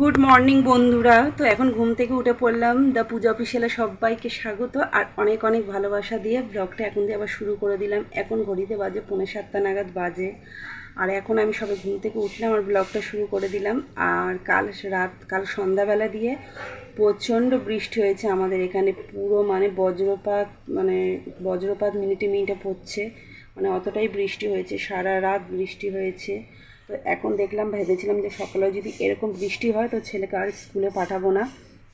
Good morning বন্ধুরা। তো এখন ঘুম থেকে উঠে পড়লাম। দ্য পূজা অফিসিয়ালে সবাইকে স্বাগত আর অনেক অনেক ভালোবাসা দিয়ে ব্লগটা এখন দিয়ে আবার শুরু করে দিলাম। এখন ঘড়িতে বাজে পৌনে সাতটা নাগাদ বাজে। আর এখন আমি সবে ঘুম থেকে উঠলাম আর ব্লগটা শুরু করে দিলাম। আর কাল রাত, কাল সন্ধ্যাবেলা দিয়ে প্রচণ্ড বৃষ্টি হয়েছে আমাদের এখানে। পুরো মানে বজ্রপাত মানে বজ্রপাত মিনিটে মিনিটে পড়ছে। মানে অতটাই বৃষ্টি হয়েছে। সারা রাত বৃষ্টি হয়েছে। তো এখন দেখলাম, ভেবেছিলাম যে সকালে যদি এরকম বৃষ্টি হয়, তো ছেলেকে আর স্কুলে পাঠাবো না।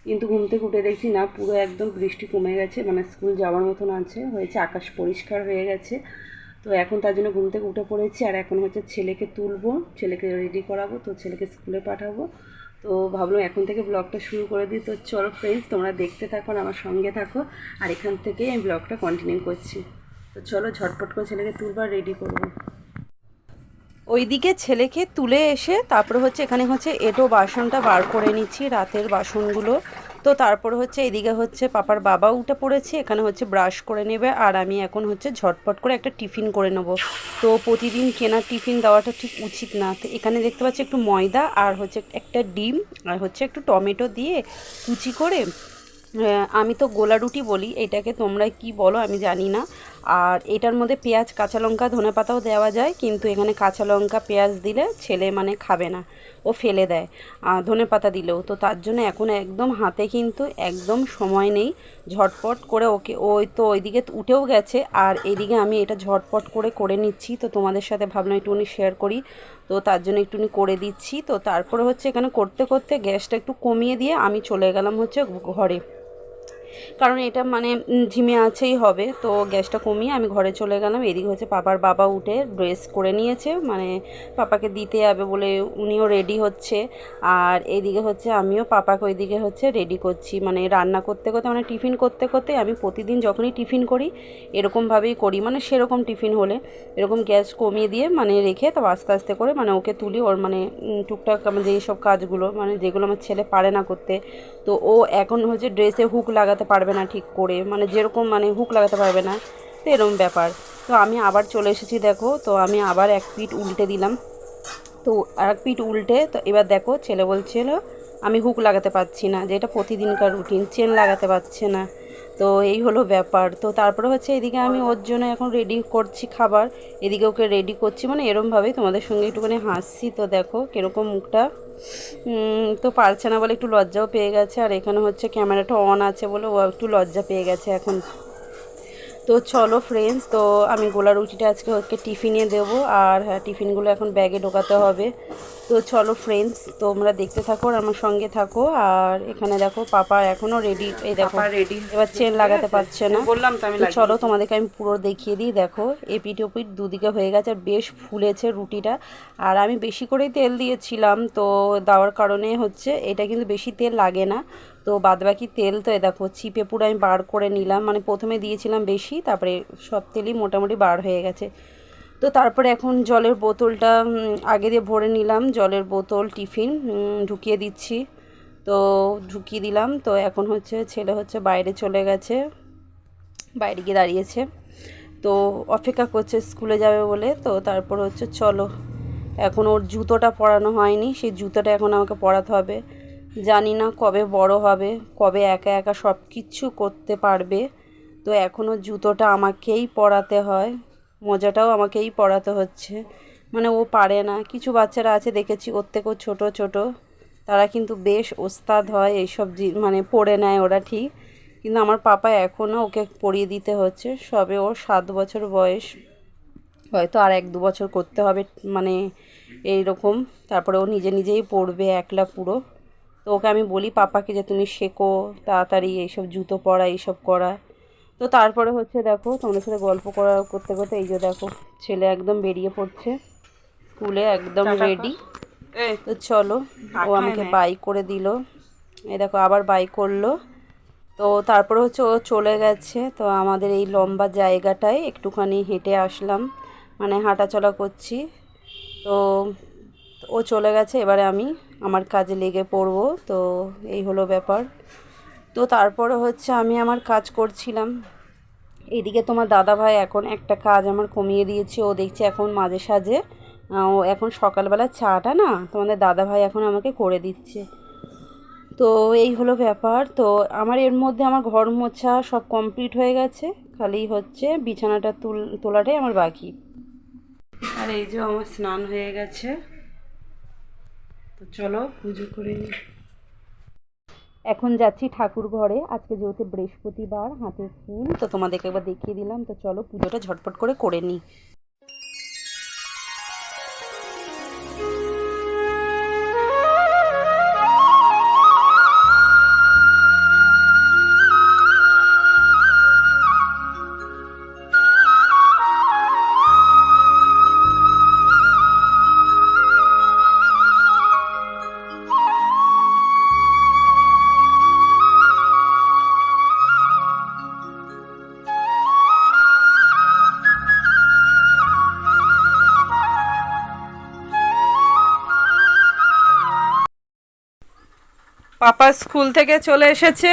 কিন্তু ঘুম থেকে উঠে দেখছি না, পুরো একদম বৃষ্টি কমে গেছে। মানে স্কুল যাওয়ার মতন আছে, হয়েছে, আকাশ পরিষ্কার হয়ে গেছে। তো এখন তার জন্য ঘুম থেকে উঠে পড়েছি। আর এখন হচ্ছে ছেলেকে তুলবো, ছেলেকে রেডি করাবো, তো ছেলেকে স্কুলে পাঠাবো। তো ভাবলাম এখন থেকে ব্লগটা শুরু করে দিই। তো চলো ফ্রেন্ডস তোমরা দেখতে থাকো আমার সঙ্গে থাকো। আর এখান থেকেই আমি ব্লগটা কন্টিনিউ করছি। তো চলো ঝটপট করে ছেলেকে তুলবো আর রেডি করব। ওইদিকে ছেলেকে তুলে এসে তারপরে হচ্ছে এখানে হচ্ছে এটো বাসনটা বার করে নিচ্ছি, রাতের বাসনগুলো। তো তারপর হচ্ছে এদিকে হচ্ছে পাপার বাবা উঠে পড়েছে, এখানে হচ্ছে ব্রাশ করে নেবে আর আমি এখন হচ্ছে ঝটপট করে একটা টিফিন করে নেব। তো প্রতিদিন কেনা টিফিন দেওয়াটা ঠিক উচিত না। তো এখানে দেখতে পাচ্ছি একটু ময়দা আর হচ্ছে একটা ডিম আর হচ্ছে একটু টমেটো দিয়ে কুচি করে আমি তো গোলা রুটি বলি, এটাকে তোমরা কি বলো আমি জানি না। আর এটার মধ্যে পেঁয়াজ, কাঁচা লঙ্কা, ধনে পাতাও দেওয়া যায়, কিন্তু এখানে কাঁচা লঙ্কা, পেঁয়াজ দিলে ছেলে মানে খাবে না, ও ফেলে দেয়। আর ধনে পাতা দিলেও, তো তার জন্য এখন একদম হাতে কিন্তু একদম সময় নেই, ঝটপট করে ওকে, ওই তো ওইদিকে উঠেও গেছে, আর এইদিকে আমি এটা ঝটপট করে করে নিচ্ছি, তো তোমাদের সাথে ভাবলাম একটুখানি শেয়ার করি, তো তার জন্য একটুখানি করে দিচ্ছি, তো তারপরে হচ্ছে এখানে করতে করতে গ্যাসটা একটু কমিয়ে দিয়ে আমি চলে গেলাম হচ্ছে ঘরে। কারণ এটা মানে ঝিমে আছেই হবে, তো গ্যাসটা কমিয়ে আমি ঘরে চলে গেলাম। এদিকে হচ্ছে পাপার বাবা উঠে ড্রেস করে নিয়েছে মানে পাপাকে দিতে যাবে বলে উনিও রেডি হচ্ছে। আর এদিকে হচ্ছে আমিও পাপাকে ওইদিকে হচ্ছে রেডি করছি। মানে রান্না করতে করতে মানে টিফিন করতে করতে আমি প্রতিদিন যখনই টিফিন করি এরকমভাবেই করি। মানে সেরকম টিফিন হলে, এরকম গ্যাস কমিয়ে দিয়ে মানে রেখে তো আস্তে আস্তে করে মানে ওকে তুলি ওর মানে টুকটাক আমার যেই সব কাজগুলো মানে যেগুলো আমার ছেলে পারে না করতে। তো ও এখন হচ্ছে ড্রেসে হুক লাগাতে পারবে না ঠিক করে মানে যেরকম মানে হুক লাগাতে পারবে না, তো এরকম ব্যাপার। তো আমি আবার চলে এসেছি, দেখো, তো আমি আবার এক পিঠ উল্টে দিলাম। তো আর এক পিঠ উল্টে, তো এবার দেখো, ছেলে বলছিল আমি হুক লাগাতে পারছি না যেটা প্রতিদিনকার রুটিন, চেন লাগাতে পারছে না। তো এই হলো ব্যাপার। তো তারপরে হচ্ছে এদিকে আমি ওর জন্য এখন রেডি করছি খাবার, এদিকে ওকে রেডি করছি মানে এরমভাবেই তোমাদের সঙ্গে একটুখানি হাসছি। তো দেখো, কীরকম মুখটা। তো পারছে না বলে একটু লজ্জাও পেয়ে গেছে। আর এখানে হচ্ছে ক্যামেরাটা অন আছে বলে ও একটু লজ্জা পেয়ে গেছে এখন। তো চলো ফ্রেন্ডস তো আমি গোলা রুটিটা আজকে ওকে টিফিনে দেবো আর হ্যাঁ টিফিনগুলো এখন ব্যাগে ঢোকাতে হবে। তো চলো ফ্রেন্ডস তোমরা দেখতে থাকো আর আমার সঙ্গে থাকো। আর এখানে দেখো পাপা এখনও রেডি এই দেখো রেডি এবার চেন লাগাতে পারছে না। বললাম তো আমি চলো তোমাদেরকে আমি পুরো দেখিয়ে দিই দেখো এপিট ওপিট দুদিকে হয়ে গেছে আর বেশ ফুলেছে রুটিটা। আর আমি বেশি করেই তেল দিয়েছিলাম তো দেওয়ার কারণে হচ্ছে এটা কিন্তু বেশি তেল লাগে না। তো বাদবাকি তেল তো এ দেখো, চিপে পুরো আমি বার করে নিলাম। মানে প্রথমে দিয়েছিলাম বেশি, তারপরে সব তেলই মোটামুটি বার হয়ে গেছে। তো তারপরে এখন জলের বোতলটা আগে দিয়ে ভরে নিলাম। জলের বোতল, টিফিন ঢুকিয়ে দিচ্ছি। তো ঢুকিয়ে দিলাম। তো এখন হচ্ছে, ছেলে হচ্ছে বাইরে চলে গেছে। বাইরে গিয়ে দাঁড়িয়েছে। তো অপেক্ষা করছে স্কুলে যাবে বলে। তো তারপর হচ্ছে, চলো। এখন ওর জুতোটা পরানো হয়নি। সেই জুতোটা এখন আমাকে পরাতে হবে। জানি না কবে বড় হবে, কবে একা একা সব কিছু করতে পারবে। তো এখনও জুতোটা আমাকেই পরাতে হয়, মজাটাও আমাকেই পরাতে হচ্ছে। মানে ও পারে না, কিছু বাচ্চারা আছে দেখেছি, ওর থেকেও ছোটো ছোটো। তারা কিন্তু বেশ ওস্তাদ হয়, এইসব মানে পড়ে নেয় ওরা ঠিক। কিন্তু আমার পাপা এখনও ওকে পরিয়ে দিতে হচ্ছে, সবে ওর সাত বছর বয়স। হয়তো আর এক দু বছর করতে হবে মানে এই রকম তারপরে ও নিজে নিজেই পড়বে একলা পুরো। তো ওকে আমি বলি পাপাকে যে তুমি শেখো তাড়াতাড়ি এইসব জুতো পরা এইসব করা। তো তারপরে হচ্ছে দেখো তোমাদের সাথে গল্প করা করতে করতে এই যে দেখো ছেলে একদম বেরিয়ে পড়ছে স্কুলে একদম রেডি তো চলো ও আমাকে বাই করে দিল। এই দেখো আবার বাই করল। তো তারপরে হচ্ছে ও চলে গেছে। তো আমাদের এই লম্বা জায়গাটায় একটুখানি হেঁটে আসলাম। মানে হাঁটাচলা করছি। তো ও চলে গেছে, এবারে আমি আমার কাজে লেগে পড়ব। তো এই হলো ব্যাপার। তো তারপরে হচ্ছে আমি আমার কাজ করছিলাম। এইদিকে তোমার দাদা ভাই এখন একটা কাজ আমার কমিয়ে দিয়েছে, ও দেখছি এখন মাঝে সাঝে ও এখন সকালবেলা চাটা না, তোমাদের দাদা ভাই এখন আমাকে করে দিচ্ছে। তো এই হলো ব্যাপার। তো আমার এর মধ্যে আমার ঘর মোছা সব কমপ্লিট হয়ে গেছে, খালি হচ্ছে বিছানাটা তুল, তোলাটাই আমার বাকি। আর এই যে আমার স্নান হয়ে গেছে। চলো, পুজো করে নিই এখন যাচ্ছি ঠাকুর ঘরে। আজকে যেহেতু বৃহস্পতিবার, হাতে ফুল, তো তোমাদেরকে একবার দেখিয়ে দিলাম। তো চলো, পুজোটা ঝটপট করে করে নিই পাপা স্কুল থেকে চলে এসেছে।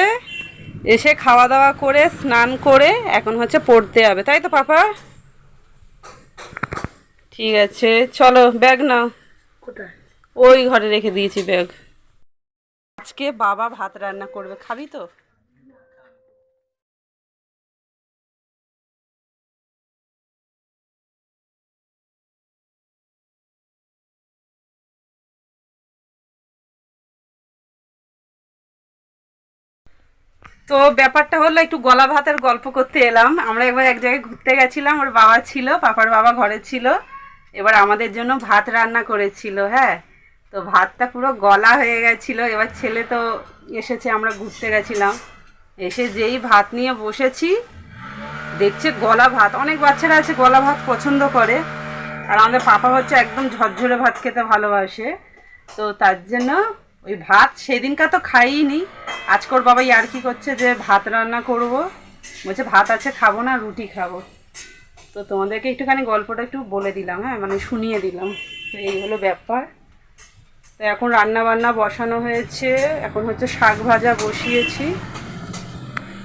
এসে খাওয়া দাওয়া করে স্নান করে এখন হচ্ছে পড়তে হবে। তাই তো পাপা? ঠিক আছে চলো ব্যাগ নাও। কোথায়? ওই ঘরে রেখে দিয়েছি ব্যাগ। আজকে বাবা ভাত রান্না করবে খাবি তো? তো ব্যাপারটা হলো একটু গলা ভাতের গল্প করতে এলাম। আমরা একবার এক জায়গায় ঘুরতে গেছিলাম, ওর বাবা ছিল, পাপার বাবা ঘরে ছিল। এবার আমাদের জন্য ভাত রান্না করেছিল হ্যাঁ? তো ভাতটা পুরো গলা হয়ে গেছিল, এবার ছেলে তো এসেছে, আমরা ঘুরতে গেছিলাম। এসে যেই ভাত নিয়ে বসেছি, দেখছে গলা ভাত। অনেক বাচ্চারা আছে গলা ভাত পছন্দ করে। আর আমাদের পাপা হচ্ছে একদম ঝরঝরে ভাত খেতে ভালোবাসে। তো তার জন্য ওই ভাত সেদিনকার তো খাইনি আজকর বাবা আর কি করছে যে ভাত রান্না করব। বলছে, ভাত আছে, খাব না, রুটি খাব। তো তোমাদেরকে একটুখানি গল্পটা একটু বলে দিলাম হ্যাঁ? মানে শুনিয়ে দিলাম। তো এই হলো ব্যাপার। তো এখন রান্না বান্না বসানো হয়েছে। এখন হচ্ছে শাক ভাজা বসিয়েছি।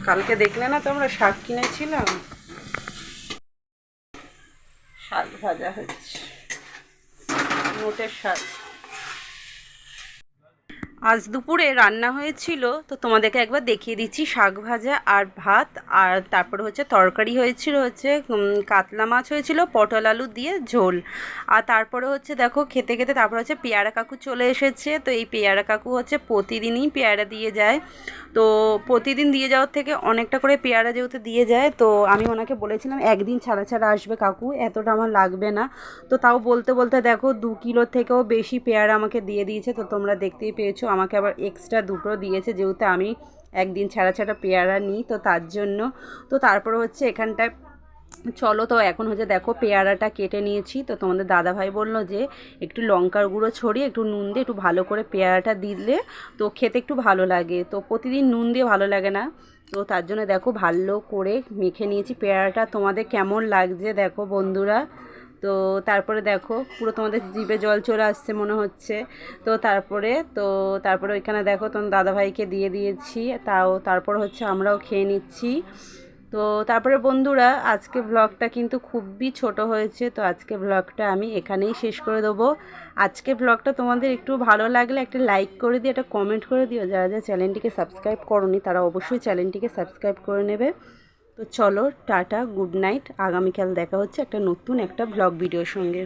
কালকে দেখলে না তোমরা শাক কিনেছিলাম? শাক ভাজা হচ্ছে। মোটের শাক। আজ দুপুরে রান্না হয়েছিল, তো তোমাদেরকে একবার দেখিয়ে দিচ্ছি শাক ভাজা আর ভাত, আর তারপরে হচ্ছে তরকারি হয়েছিল হচ্ছে কাতলা মাছ হয়েছিল, পটল আলু দিয়ে ঝোল। আর তারপরে হচ্ছে দেখো খেতে খেতে তারপরে হচ্ছে পেয়ারা কাকু চলে এসেছে, তো এই পেয়ারা কাকু হচ্ছে প্রতিদিনই পেয়ারা দিয়ে যায়। তো প্রতিদিন দিয়ে যাওয়ার থেকে অনেকটা করে পেয়ারা যেহেতু দিয়ে যায়, তো আমি ওনাকে বলেছিলাম, একদিন ছাড়া ছাড়া আসবে কাকু, এতটা আমার লাগবে না। তো তাও বলতে বলতে দেখো দু কিলো থেকেও বেশি পেয়ারা আমাকে দিয়ে দিয়েছে, তো তোমরা দেখতেই পেয়েছ, আমাকে আবার এক্সট্রা দুটো দিয়েছে যেহেতু আমি একদিন ছাড়া ছাড়া পেয়ারা নিই, তো তার জন্য। তো তারপরে হচ্ছে এখানটায় চলো তো এখন হচ্ছে দেখো পেয়ারাটা কেটে নিয়েছি। তো তোমাদের দাদাভাই বলল যে একটু লঙ্কার গুঁড়ো ছড়িয়ে একটু নুন দিয়ে একটু ভালো করে পেয়ারাটা দিলে তো খেতে একটু ভালো লাগে। তো প্রতিদিন নুন দিয়ে ভালো লাগে না। তো তার জন্য দেখো ভালো করে মেখে নিয়েছি পেয়ারাটা। তোমাদের কেমন লাগছে দেখো বন্ধুরা? তো তারপরে দেখো পুরো তোমাদের জিভে জল চলে আসছে মনে হচ্ছে। তো তারপরে তো তারপরে ওইখানে দেখো তোমার দাদাভাইকে দিয়ে দিয়েছি। তাও তারপর হচ্ছে আমরাও খেয়ে নিচ্ছি। তো তারপরে বন্ধুরা, আজকে ব্লগটা কিন্তু খুবই ছোট হয়েছে, তো আজকে ব্লগটা আমি এখানেই শেষ করে দেবো। আজকে ব্লগটা তোমাদের একটু ভালো লাগলে একটা লাইক করে দিও, একটা কমেন্ট করে দিও। যারা যারা চ্যানেলটিকে সাবস্ক্রাইব করনি, তারা অবশ্যই চ্যানেলটিকে সাবস্ক্রাইব করে নেবে। তো চলো, টাটা গুড নাইট আগামীকাল দেখা হচ্ছে একটা নতুন একটা ব্লগ ভিডিওর সঙ্গে।